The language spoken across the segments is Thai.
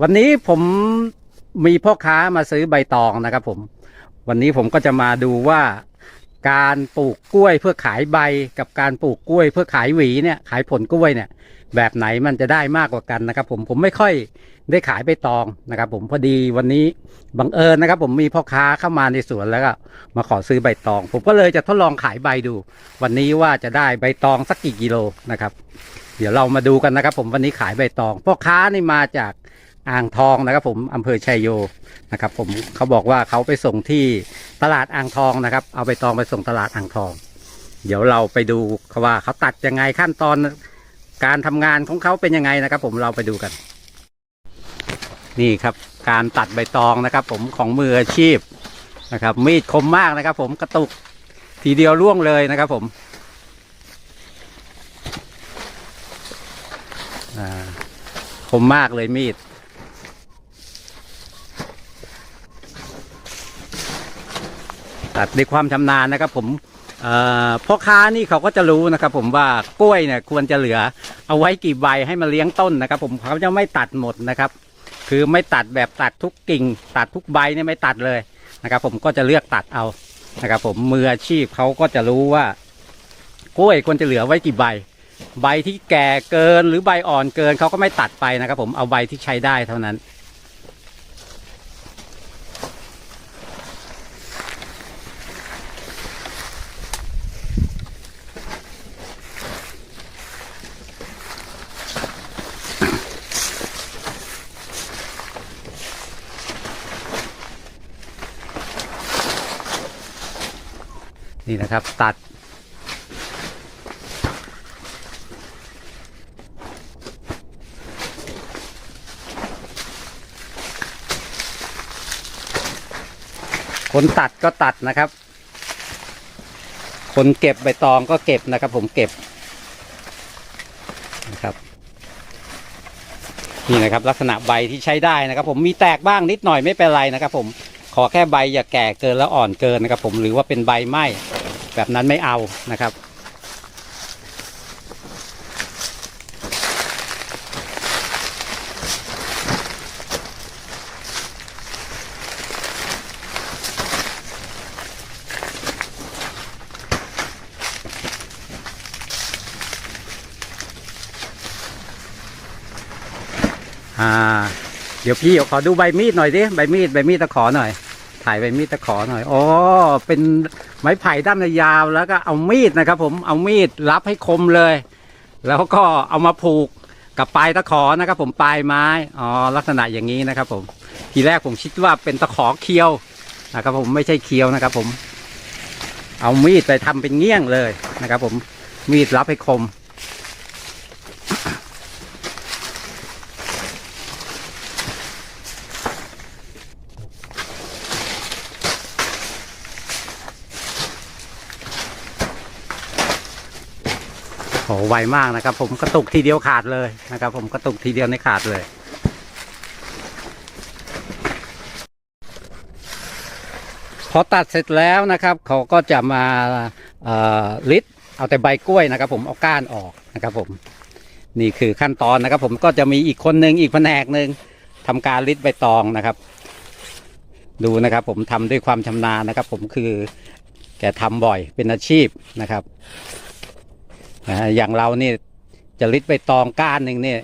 วันนี้ผมมีพ่อค้ามาซื้อใบตองนะครับผม วันนี้ผมก็จะมาดูว่าการปลูกกล้วยเพื่อขายใบกับการปลูกกล้วย เพื่อขายหวีเนี่ยขายผลกล้วยเนี่ย แบบไหนมันจะได้มากกว่ากันนะครับ ผมผมไม่ค่อยได้ขายใบตองนะครับ ผมพอดีวันนี้บังเอิญนะครับ ผมมีพ่อค้าเข้ามาในสวนแล้วก็มาขอซื้อใบตอง ผมก็เลยจะทดลองขายใบดู วันนี้ว่าจะได้ใบตองสักกี่กิโลนะครับ เดี๋ยวเรามาดูกันนะครับ ผมวันนี้ขายใบตองพ่อค้านี่มาจาก อ่างทองนะครับผมอำเภอชัยโยนะครับผมเขาบอกว่าเขาไปส่งที่ตลาดอ่างทองนะครับ เอาใบตองไปส่งตลาดอ่างทอง เดี๋ยวเราไปดูว่าเขาตัดยังไงขั้นตอนการทำงานของเขาเป็นยังไงนะครับ ผมเราไปดูกัน นี่ครับ การตัดใบตองนะครับ ผมของมืออาชีพนะครับ มีดคมมากนะครับ ผมกระตุกทีเดียวร่วงเลยนะครับ ผมคมมากเลยมีด ตัดด้วยความชำนาญนะครับ ผมพ่อค้านี่เขาก็จะรู้นะครับ ผมว่ากล้วยเนี่ยควรจะเหลือเอาไว้กี่ใบให้มันเลี้ยงต้นนะครับ ผมเขาจะไม่ตัดหมดนะครับ คือไม่ตัดแบบตัดทุกกิ่ง ตัดทุกใบเนี่ยไม่ตัดเลยนะครับ ผมก็จะเลือกตัดเอานะครับ ผมมืออาชีพเขาก็จะรู้ว่ากล้วยควรจะเหลือไว้กี่ใบ ใบที่แก่เกินหรือใบอ่อนเกินเขาก็ไม่ตัดไปนะครับ ผมเอาใบที่ใช้ได้เท่านั้น นี่นะครับ ตัด คนตัดก็ตัดนะครับ คนเก็บใบตองก็เก็บนะครับ ผมเก็บนะครับนี่นะครับลักษณะใบที่ใช้ได้นะครับ ผมมีแตกบ้างนิดหน่อยไม่เป็นไรนะครับ ผม ขอแค่ใบอย่าแก่เกินแล้วอ่อนเกินนะครับ ผมหรือว่าเป็นใบไหม้แบบนั้นไม่เอานะครับอ่า เดี๋ยวพี่ขอดูใบมีดหน่อยดิใบมีดใบมีดตะขอหน่อย ถ่ายใบมีดตะขอหน่อยอ๋อเป็นไม้ไผ่ด้ามยาวแล้วก็เอามีดนะครับ ผมเอามีดรับให้คมเลย แล้วก็เอามาผูกกับปลายตะขอนะครับ ผมปลายไม้อ๋อลักษณะอย่างนี้นะครับ ผมทีแรกผมคิดว่าเป็นตะขอเคียวนะครับผมไม่ใช่เคียวนะครับ ผม เอามีดไปทำเป็นเงี้ยงเลยนะครับ ผมมีดรับให้คม ไวมากนะครับ ผมกระตุกทีเดียวขาดเลยนะครับ ผมกระตุกทีเดียวในขาดเลย พอตัดเสร็จแล้วนะครับ เขาก็จะมาลิดเอาแต่ใบกล้วยนะครับ ผมเอาก้านออกนะครับผมนี่คือขั้นตอนนะครับ ผมก็จะมีอีกคนหนึ่งอีกแผนกหนึ่งทำการลิดใบตองนะครับ ดูนะครับ ผมทำด้วยความชำนาญนะครับ ผมคือแกทำบ่อยเป็นอาชีพนะครับ นะอย่างเรานี่จะลิดไปตองก้านหนึ่งเนี่ย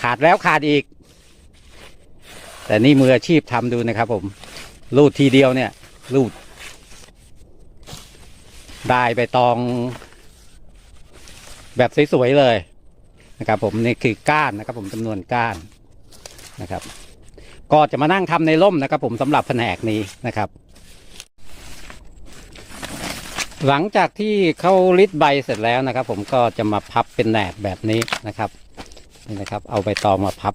ขาดแล้วขาดอีก แต่นี่มืออาชีพทำดูนะครับ ผมรูดทีเดียวเนี่ยรูด ได้ไปตอง แบบสวยๆเลยนะครับ ผมนี่คือก้านนะครับ ผมจำนวนก้านนะครับ ก็จะมานั่งทำในร่มนะครับ ผมสำหรับแผนกนี้นะครับ หลังจากที่เขาลิดใบเสร็จแล้วนะครับ ผมก็จะมาพับเป็นแหนบแบบนี้นะครับนี่นะครับ เอาใบตองมาพับ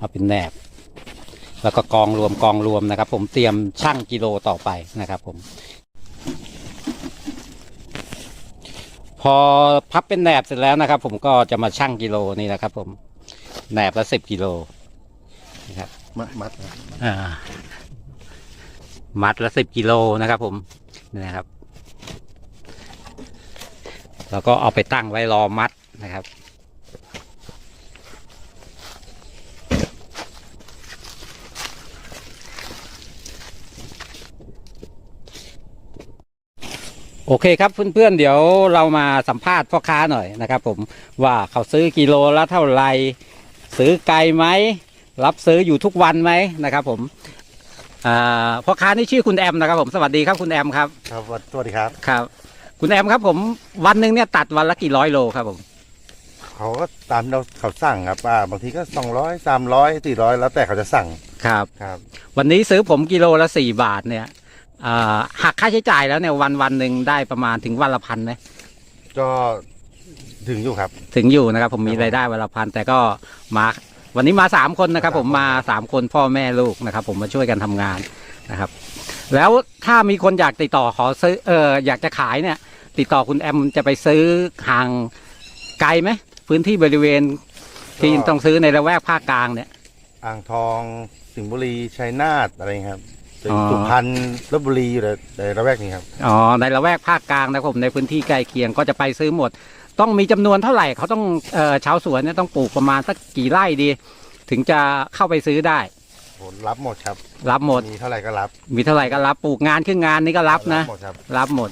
มาเป็นแหนบ แล้วก็กองรวมกองรวมนะครับ ผมเตรียมชั่งกิโลต่อไปนะครับ ผม พอพับเป็นแหนบเสร็จแล้วนะครับ ผมก็จะมาชั่งกิโลนี่นะครับ ผมแหนบละสิบกิโลนะครับมัดมัดอ่ามัดละสิบกิโลนะครับ ผมนี่นะครับ แล้วก็เอาไปตั้งไว้รอมัดนะครับโอเคครับเพื่อนๆเดี๋ยวเรามาสัมภาษณ์พ่อค้าหน่อยนะครับ ผมว่าเขาซื้อกิโลละเท่าไรซื้อไกลไหมรับซื้ออยู่ทุกวันไหมนะครับ ผมพ่อค้านี่ชื่อคุณแอมนะครับ ผมสวัสดีครับคุณแอมครับครับสวัสดีครับครับ คุณแอมครับผมวันหนึ่งเนี่ยตัดวันละกี่ร้อยโลครับผม เขาก็ตามเราเขาสั่งครับอ่าบางทีก็สองร้อยสามร้อยสี่ร้อยแล้วแต่เขาจะสั่งครับ ครับ วันนี้ซื้อผมกิโลละสี่บาทเนี่ยอ่าหักค่าใช้จ่ายแล้วเนี่ยวันวันหนึ่งได้ประมาณถึงวันละพันไหมก็ถึงอยู่ครับ ถึงอยู่นะครับ ผมมีครับรายได้วันละพันแต่ก็มาวันนี้มาสามคนนะครับ ผมมาสามคนพ่อแม่ลูกนะครับ ผมมาช่วยกันทำงานนะครับ แล้วถ้ามีคนอยากติดต่อขอซื้อเอออยากจะขายเนี่ย ติดต่อคุณแอมจะไปซื้อห่างไกลไหมพื้นที่บริเวณที่ต้องซื้อในละแวกภาคกลางเนี่ย อ่างทองสิงห์บุรีชัยนาทอะไรครับอ๋อ สุพรรณลบบุรีอยู่ในในระแวกนี้ครับ อ๋อในละแวกภาคกลางนะครับผมในพื้นที่ใกล้เคียงก็จะไปซื้อหมด ต้องมีจำนวนเท่าไหร่เขาต้องเอ่อชาวสวนเนี่ยต้องปลูกประมาณสักกี่ไร่ดี ถึงจะเข้าไปซื้อได้ ผมรับหมดครับ รับหมด มีเท่าไหร่ก็รับมีเท่าไหร่ก็รับปลูกงานครึ่งงานนี่ก็รับนะ หมดครับ รับหมด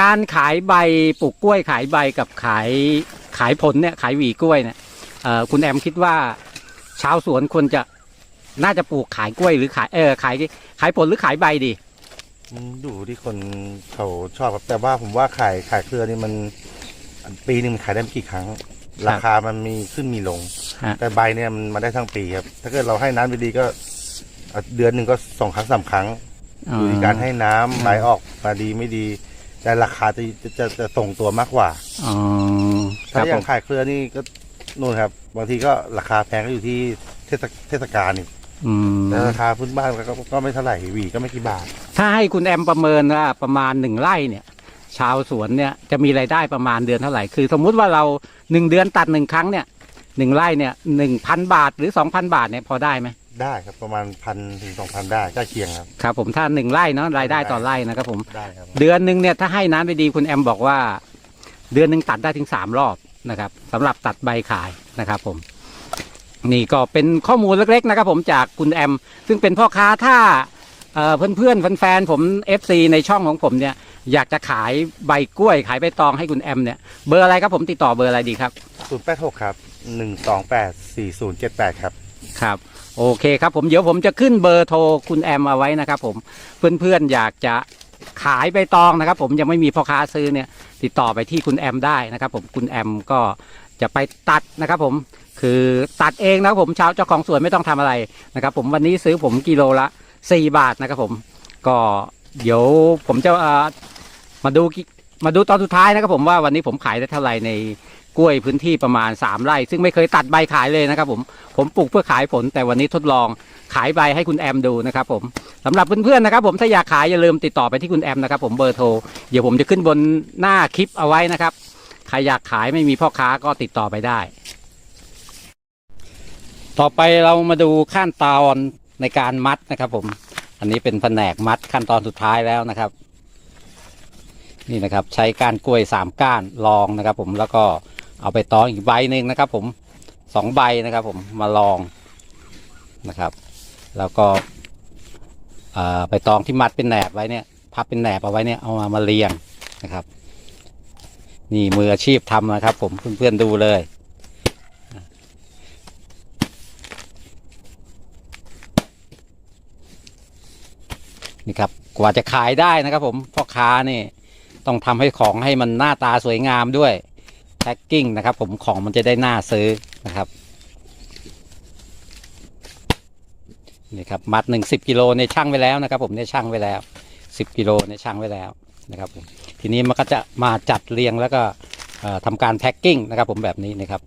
การขายใบปลูกกล้วยขายใบกับขายขายผลเนี่ยขายหวีกล้วยเนี่ยเอ่อคุณแอมคิดว่าชาวสวนควรจะน่าจะปลูกขายกล้วยหรือขายเออขายขายผลหรือขายใบดีมันดูที่คนเขาชอบครับแต่ว่าผมว่าขายขายเครือนี่มัน ปีหนึงมันขายได้ไม่กี่ครั้ง ราคามันมีขึ้นมีลงฮะแต่ใบเนี่ยมันมาได้ทั้งปีครับ ถ้าเกิดเราให้น้ำดีๆก็อะเดือนหนึ่งก็สองครั้งสามครั้งอยู่ที่การให้น้ำใบออกมาดีไม่ดี แต่ราคาจะจะจะจะตรงตัวมากกว่า อ๋อคถ้ารับอผย่ามงขายเครือนี่ก็นู่นครับ บางทีก็ราคาแพงก็อยู่ที่เทศเทศกาลนี่อืมแต่ราคาพื้นบ้านก็ก็ไม่เท่าไหร่หวีก็ไม่กี่บาท ถ้าให้คุณแอมประเมินว่าประมาณหนึ่งไร่เนี่ย ชาวสวนเนี่ยจะมีรายได้ประมาณเดือนเท่าไหร่ คือ สมมุติว่าเราหนึ่งเดือนตัดหนึ่งครั้งเนี่ยหนึ่งไร่เนี่ยหนึ่งพันบาทหรือสองพันบาทเนี่ยพอได้ไหม ได้ครับประมาณพันถึงสองพันได้ใกล้เคียงครับ ครับผมถ้าหนึ่งไร่เนาะรายได้ต่อไร่นะครับผม ได้ครับ เดือนหนึ่งเนี่ยถ้าให้น้ำไปดีคุณแอมบอกว่า เดือนหนึ่งตัดได้ถึงสามรอบนะครับสำหรับตัดใบขายนะครับผม นี่ก็เป็นข้อมูลเล็กๆนะครับผมจากคุณแอม ซึ่งเป็นพ่อค้าถ้าเอ่อเพื่อนๆแฟนๆผม FC ในช่องของผมเนี่ย อยากจะขายใบกล้วย ขายใบตองให้คุณแอมเนี่ยเบอร์อะไรครับผมติดต่อเบอร์อะไรดีครับ ศูนย์แปดหกครับหนึ่งสองแปดสี่ศูนย์เจ็ดแปดครับ ครับ โอเคครับผมเดี๋ยวผมจะขึ้นเบอร์โทรคุณแอมเอาไว้นะครับผมเพื่อนๆอยากจะขายใบตองนะครับผมยังไม่มีพ่อค้าซื้อเนี่ยติดต่อไปที่คุณแอมได้นะครับผมคุณแอมก็จะไปตัดนะครับผมคือตัดเองนะครับผมชาวเจ้าของสวนไม่ต้องทำอะไรนะครับผมวันนี้ซื้อผมกิโลละ 4 บาทนะครับผมก็เดี๋ยวผมจะมาดูมาดูตอนสุดท้ายนะครับผมว่าวันนี้ผมขายได้เท่าไหร่ใน กล้วยพื้นที่ประมาณ 3 ไร่ ซึ่งไม่เคยตัดใบขายเลยนะครับผมผมปลูกเพื่อขายผล แต่วันนี้ทดลองขายใบให้คุณแอมดูนะครับผมสำหรับเพื่อนๆนะครับ ผมถ้าอยากขายอย่าลืมติดต่อไปที่คุณแอมนะครับผมเบอร์โทรเดี๋ยวผมจะขึ้นบนหน้าคลิปเอาไว้นะครับใครอยากขายไม่มีพ่อค้าก็ติดต่อไปได้ ต่อไปเรามาดูขั้นตอนในการมัดนะครับ ผม อันนี้เป็นแผนกมัดขั้นตอนสุดท้ายแล้วนะครับ นี่นะครับ ใช้ก้านกล้วยสามก้านรองนะครับ ผมแล้วก็ เอาไปตองอีกใบหนึ่งนะครับ ผมสองใบนะครับ ผมมาลองนะครับ แล้วก็ไปตองที่มัดเป็นแหนบไว้เนี่ย พับเป็นแหนบเอาไว้เนี่ยเอามามาเรียงนะครับ นี่มืออาชีพทำนะครับ ผมเพื่อนๆดูเลยนี่ครับกว่าจะขายได้นะครับ ผมพ่อค้านี่ต้องทำให้ของให้มันหน้าตาสวยงามด้วย แพ็กกิ้งนะครับ ผมของมันจะได้น่าซื้อนะครับนี่ครับมัดหนึ่งสิบกิโลเนี่ยช่างไว้แล้วนะครับ ผมเนี่ยช่างไว้แล้วสิบกิโลเนี่ยช่างไว้แล้วนะครับผมทีนี้มันก็จะมาจัดเรียงแล้วก็เอ่อทำการแพ็กกิ้งนะครับ ผมแบบนี้นะครับ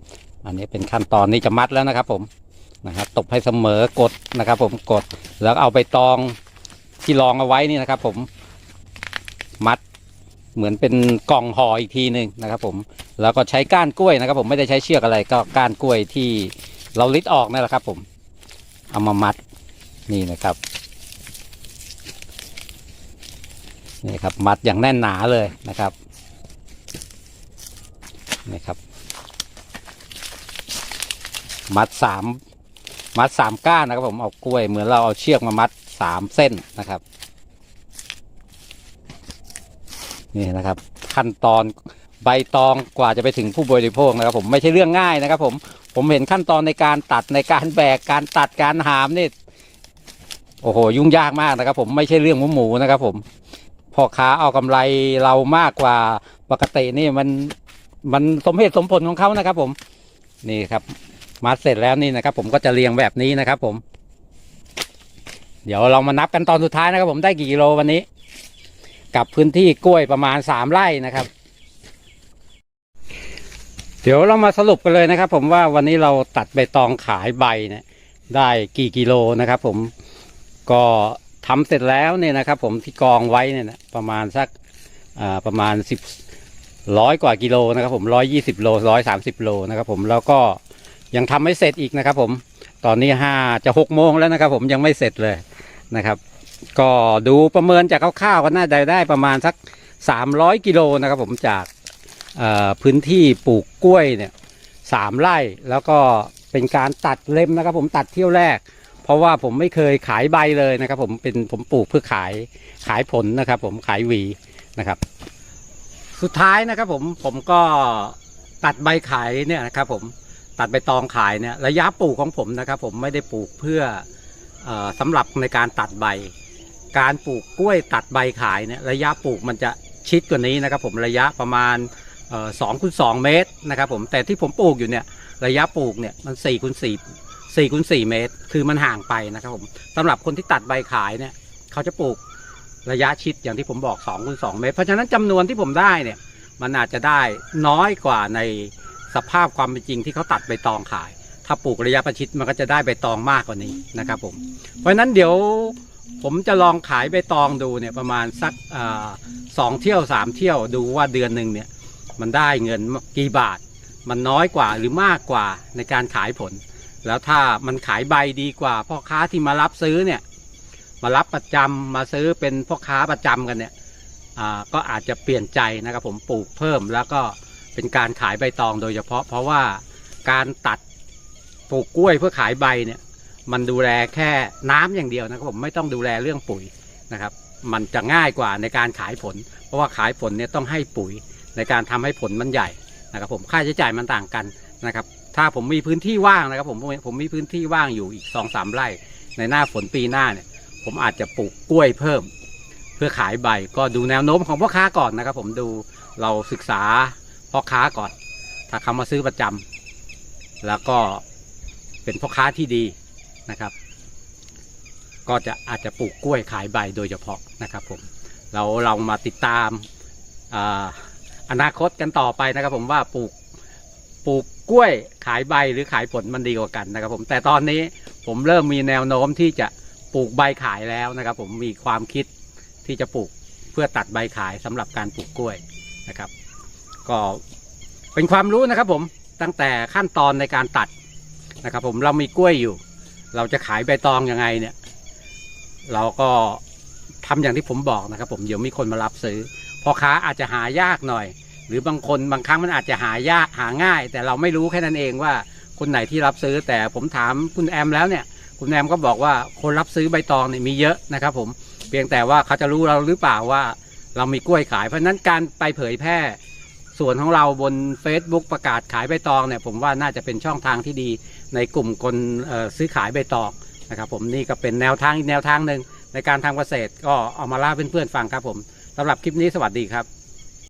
อันนี้เป็นขั้นตอนนี้จะมัดแล้วนะครับ ผมนะครับตบให้เสมอกดนะครับ ผมกดแล้วเอาไปตองที่รองเอาไว้นี่นะครับ ผมมัด เหมือนเป็นกล่องห่ออีกทีหนึ่งนะครับผมแล้วก็ใช้ก้านกล้วยนะครับ ผมไม่ได้ใช้เชือกอะไรก็ก้านกล้วยที่เราลิดออกนั่นแหละครับ ผมเอามามัดนี่นะครับนี่ครับมัดอย่างแน่นหนาเลยนะครับนี่ครับ มัดสามมัดสามก้านนะครับผมเอากล้วยเหมือนเราเอาเชือกมามัดสามเส้นนะครับ นี่นะครับ ขั้นตอนใบตองกว่าจะไปถึงผู้บริโภคนะครับ ผมไม่ใช่เรื่องง่ายนะครับ ผมผมเห็นขั้นตอนในการตัดในการแบกการตัดการหามนี่โอ้โหยุ่งยากมากนะครับ ผมไม่ใช่เรื่องหมูหมูนะครับ ผมพ่อค้าเอากำไรเรามากกว่าปกตินี่มันมันสมเหตุสมผลของเขานะครับ ผมนี่ครับ มาเสร็จแล้วนี่นะครับ ผมก็จะเรียงแบบนี้นะครับ ผม เดี๋ยวเรามานับกันตอนสุดท้ายนะครับ ผมได้กี่กิโลวันนี้ กับพื้นที่กล้วยประมาณสามไร่นะครับ เดี๋ยวเรามาสรุปกันเลยนะครับ ผมว่าวันนี้เราตัดใบตองขายใบเนี่ยได้กี่กิโลนะครับ ผมก็ทำเสร็จแล้วเนี่ยนะครับ ผมที่กองไว้เนี่ยนะประมาณสักประมาณสิบร้อยกว่ากิโลนะครับ ผมร้อยยี่สิบโลร้อยสามสิบโลนะครับ ผมแล้วก็ยังทำไม่เสร็จอีกนะครับ ผมตอนนี้ห้าจะหกโมงแล้วนะครับ ผมยังไม่เสร็จเลยนะครับ ก็ดูประเมินจากคร่าวๆก็น่าจะได้ประมาณสักสามร้อยกิโลนะครับผมจากพื้นที่ปลูกกล้วยเนี่ยสามไร่แล้วก็เป็นการตัดเล็มนะครับผมตัดเที่ยวแรก เพราะว่าผมไม่เคยขายใบเลยนะครับผมเป็นผมปลูกเพื่อขายขายผลนะครับผมขายหวีนะครับ สุดท้ายนะครับผมผมก็ตัดใบขายเนี่ยนะครับผมตัดใบตองขายเนี่ยระยะปลูกของผมนะครับผมไม่ได้ปลูกเพื่อออสำหรับในการตัดใบ การปลูกกล้วยตัดใบขายเนี่ยระยะปลูกมันจะชิดกว่านี้นะครับผมระยะประมาณสองคูณสองเมตรนะครับผมแต่ที่ผมปลูกอยู่เนี่ยระยะปลูกเนี่ยมันสี่คูณสี่สี่คูณสี่เมตร คือมันห่างไปนะครับผมสำหรับคนที่ตัดใบขายเนี่ยเขาจะปลูกระยะชิดอย่างที่ผมบอก2อคูณสเมตร เพราะฉะนั้นจำนวนที่ผมได้เนี่ยมันอาจจะได้น้อยกว่าในสภาพความเป็นจริงที่เขาตัดใบตองขาย ถ้าปลูกระยะประชิดมันก็จะได้ใบตองมากกว่านี้นะครับผมเพราะฉะนั้นเดี๋ยว ผมจะลองขายใบตองดูเนี่ยประมาณสักอสองเที่ยวสามเที่ยวดูว่าเดือนหนึ่งเนี่ยมันได้เงินกี่บาท มันน้อยกว่าหรือมากกว่าในการขายผล แล้วถ้ามันขายใบดีกว่าพ่อค้าที่มารับซื้อเนี่ยมารับประจำมาซื้อเป็นพ่อค้าประจำกันเนี่ยอ่าก็อาจจะเปลี่ยนใจนะครับผมปลูกเพิ่มแล้วก็เป็นการขายใบตองโดยเฉพาะ เพราะว่าการตัดปลูกกล้วยเพื่อขายใบเนี่ย มันดูแลแค่น้ำอย่างเดียวนะครับผมไม่ต้องดูแลเรื่องปุ๋ยนะครับ มันจะง่ายกว่าในการขายผล เพราะว่าขายผลเนี่ยต้องให้ปุ๋ยในการทำให้ผลมันใหญ่นะครับผมค่าใช้จ่ายมันต่างกันนะครับ ถ้าผมมีพื้นที่ว่างนะครับผมผมมีพื้นที่ว่างอยู่อีกสองสามไร่ ในหน้าฝนปีหน้าเนี่ย ผมอาจจะปลูกกล้วยเพิ่ม เพื่อขายใบก็ดูแนวโน้มของพ่อค้าก่อนนะครับ ผมดูเราศึกษาพ่อค้าก่อน ถ้าเขามาซื้อประจำแล้วก็เป็นพ่อค้าที่ดี นะครับ ก็จะอาจจะปลูกกล้วยขายใบโดยเฉพาะนะครับผมเราเรามาติดตามอานาคตกันต่อไปนะครับ ผมว่าปลูกปลูกกล้วยขายใบหรือขายผลมันดีกว่ากันนะครับผมแต่ตอนนี้ผมเริ่มมีแนวโน้มที่จะปลูกใบขายแล้วนะครับ ผมมีความคิดที่จะปลูกเพื่อตัดใบขายสำหรับการปลูกกล้วยนะครับ ก็เป็นความรู้นะครับผมตั้งแต่ขั้นตอนในการตัดนะครับ ผมเรามีกล้วยอยู่ เราจะขายใบตองยังไงเนี่ย เราก็ทำอย่างที่ผมบอกนะครับ ผมเดี๋ยวมีคนมารับซื้อพ่อค้าอาจจะหายากหน่อย หรือบางคนบางครั้งมันอาจจะหายากหาง่าย แต่เราไม่รู้แค่นั้นเองว่า คนไหนที่รับซื้อ แต่ผมถามคุณแอมแล้วเนี่ย คุณแอมก็บอกว่าคนรับซื้อใบตองเนี่ยมีเยอะนะครับ ผมเพียงแต่ว่าเขาจะรู้เราหรือเปล่าว่า เรามีกล้วยขายเพราะนั้นการไปเผยแพร่ ส่วนของเราบน Facebook ประกาศขายใบตองเนี่ยผมว่าน่าจะเป็นช่องทางที่ดีในกลุ่มคนซื้อขายใบตองนะครับผมนี่ก็เป็นแนวทางอีกแนวทางหนึ่งในการทำเกษตรก็เอามาเล่าเพื่อนๆฟังครับผมสำหรับคลิปนี้สวัสดีครับ